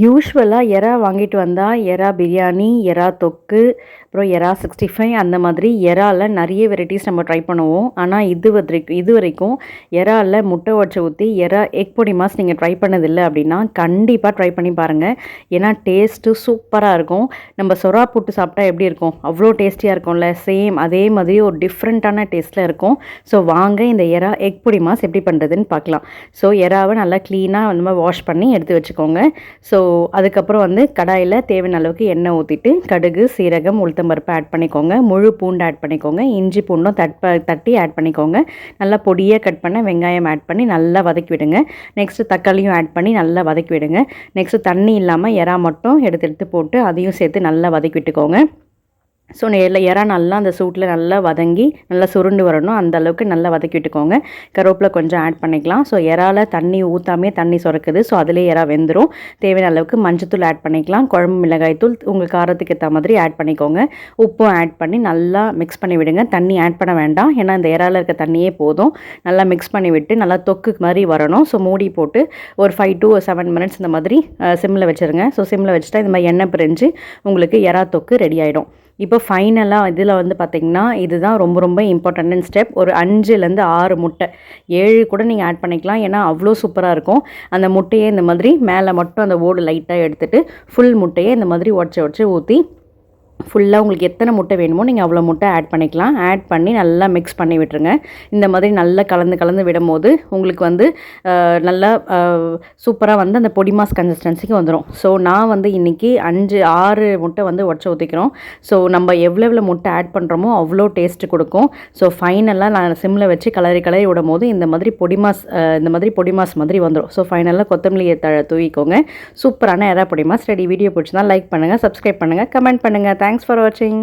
யூஷுவலாக எறா வாங்கிட்டு வந்தால் எறா பிரியாணி எறா தொக்கு அப்புறம் எறா சிக்ஸ்டி ஃபைவ் அந்த மாதிரி எறாவில் நிறைய வெரைட்டிஸ் நம்ம ட்ரை பண்ணுவோம். ஆனால் இது வரைக்கும் இது வரைக்கும் எறால முட்டை உடச்சி ஊற்றி எறா எக் பொடி மாஸ் நீங்கள் ட்ரை பண்ணதில்லை அப்படின்னா கண்டிப்பாக ட்ரை பண்ணி பாருங்கள் ஏன்னா டேஸ்ட்டு சூப்பராக இருக்கும். நம்ம சொரா போட்டு சாப்பிட்டா எப்படி இருக்கும்? அவ்வளோ டேஸ்டியாக இருக்கும்ல. சேம் அதே மாதிரி ஒரு டிஃப்ரெண்ட்டான டேஸ்ட்டில் இருக்கும். ஸோ வாங்க இந்த எறா எக் பொடி மாஸ் எப்படி பண்ணுறதுன்னு பார்க்கலாம். ஸோ எறாவை நல்லா க்ளீனாக நம்ம வாஷ் பண்ணி எடுத்து வச்சுக்கோங்க. ஸோ அதுக்கப்புறம் வந்து கடாயில் தேவையான அளவுக்கு எண்ணெய் ஊற்றிட்டு கடுகு சீரகம் உளுத்தம்பருப்பு ஆட் பண்ணிக்கோங்க. முழு பூண்டு ஆட் பண்ணிக்கோங்க. இஞ்சி பூண்டும் தட்ப தட்டி ஆட் பண்ணிக்கோங்க. நல்லா பொடியாக கட் பண்ண வெங்காயம் ஆட் பண்ணி நல்லா வதக்கி விடுங்க. நெக்ஸ்ட்டு தக்காளியும் ஆட் பண்ணி நல்லா வதக்கி விடுங்க. நெக்ஸ்ட்டு தண்ணி இல்லாமல் எறா மட்டும் எடுத்து எடுத்து போட்டு அதையும் சேர்த்து நல்லா வதக்கி விட்டுக்கோங்க. ஸோ எல்லாம் இறா நல்லா அந்த சூட்டில் நல்லா வதங்கி நல்லா சுருண்டு வரணும். அந்த அளவுக்கு நல்லா வதக்கி விட்டுக்கோங்க. கருவேப்பிலை கொஞ்சம் ஆட் பண்ணிக்கலாம். ஸோ இறால தண்ணி ஊற்றாமே தண்ணி சுரக்குது. ஸோ அதிலே இறா வெந்துடும் தேவையான அளவுக்கு மஞ்சத்தூள் ஆட் பண்ணிக்கலாம். குழம்பு மிளகாய் தூள் உங்கள் காரத்துக்கு ஏற்ற மாதிரி ஆட் பண்ணிக்கோங்க. உப்பும் ஆட் பண்ணி நல்லா மிக்ஸ் பண்ணி விடுங்க. தண்ணி ஆட் பண்ண வேண்டாம். ஏன்னா இந்த இறால இருக்க தண்ணியே போதும். நல்லா மிக்ஸ் பண்ணி விட்டு நல்லா தொக்கு மாதிரி வரணும். ஸோ மூடி போட்டு ஒரு ஃபைவ் டு செவன் மினிட்ஸ் இந்த மாதிரி சிம்மில் வச்சுருங்க. ஸோ சிம்மில் வச்சுட்டா இந்த மாதிரி எண்ணெய் பிரிஞ்சு உங்களுக்கு இறா தொக்கு ரெடி ஆகிடும் இப்போ ஃபைனலாக இதில் வந்து பார்த்திங்கன்னா இதுதான் ரொம்ப ரொம்ப இம்பார்ட்டன்ட் ஸ்டெப் ஒரு அஞ்சுலேருந்து ஆறு முட்டை. ஏழு கூட நீங்கள் ஆட் பண்ணிக்கலாம். ஏன்னா அவ்வளோ சூப்பராக இருக்கும். அந்த முட்டையே இந்த மாதிரி மேலே மட்டும் அந்த ஓடு லைட்டாக எடுத்துகிட்டு ஃபுல் முட்டையே இந்த மாதிரி உடச்சி உடச்சி ஊற்றி ஃபுல்லாக உங்களுக்கு எத்தனை முட்டை வேணுமோ நீங்கள் அவ்வளோ முட்டை ஆட் பண்ணிக்கலாம். ஆட் பண்ணி நல்லா மிக்ஸ் பண்ணி விட்டுருங்க. இந்த மாதிரி நல்லா கலந்து கலந்து விடும் போது உங்களுக்கு வந்து நல்லா சூப்பராக வந்து அந்த பொடிமாஸ் கன்சிஸ்டன்சிக்கு வந்துடும் ஸோ நான் வந்து இன்றைக்கி அஞ்சு ஆறு முட்டை வந்து உடச்சி ஊற்றிக்கிறோம் ஸோ நம்ம எவ்வளோ எவ்வளோ முட்டை ஆட் பண்ணுறோமோ அவ்வளோ டேஸ்ட்டு கொடுக்கும். ஸோ ஃபைனலாக நான் சிம்மில் வச்சு கலரி கலரி விடும் போது இந்த மாதிரி பொடிமாஸ் இந்த மாதிரி பொடிமாஸ் மாதிரி வந்துடும் ஸோ ஃபைனலாக கொத்தமல்லியை த தூவிக்கோங்க. சூப்பரான எறா பொடிமாஸ் ரெடி வீடியோ பிடிச்சிருந்தா லைக் பண்ணுங்கள் சப்ஸ்கிரைப் பண்ணுங்கள் கமெண்ட் பண்ணுங்கள் தேங்க்ஸ் ஃபார் வாட்சிங்